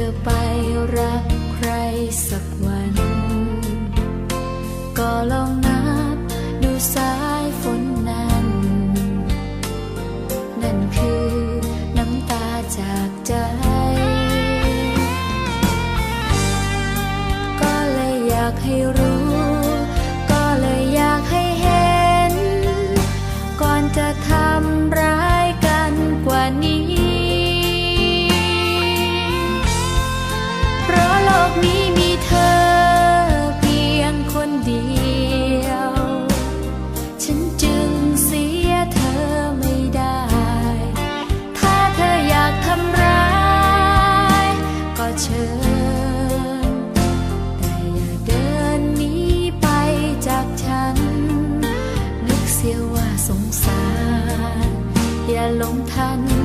ธอไปรักใครสักวัน ก็ลองนับดูสายฝนนั้น นั่นคือน้ำตาจากใจ ก็เลยอยากให้รู้ หลงทัน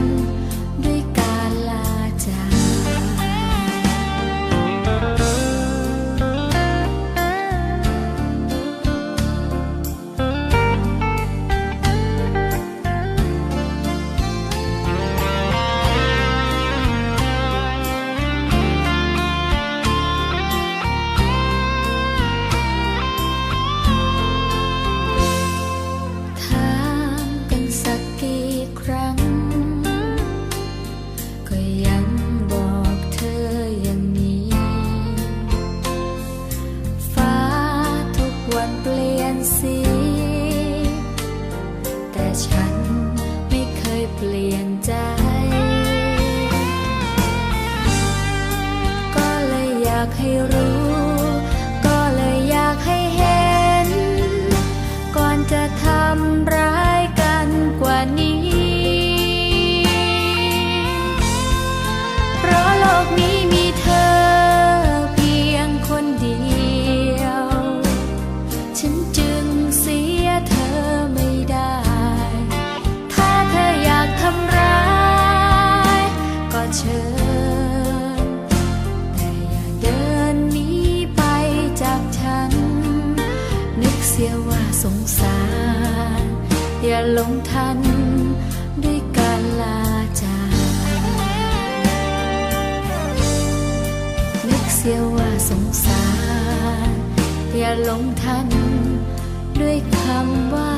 สี แต่ฉันไม่เคยเปลี่ยนใจ ก็เลยอยากให้รู้ เสียว่าสงสาร อย่าลงทันด้วยการลาจากนึกเสียว่าสงสาร อย่าลงทันด้วยคำว่า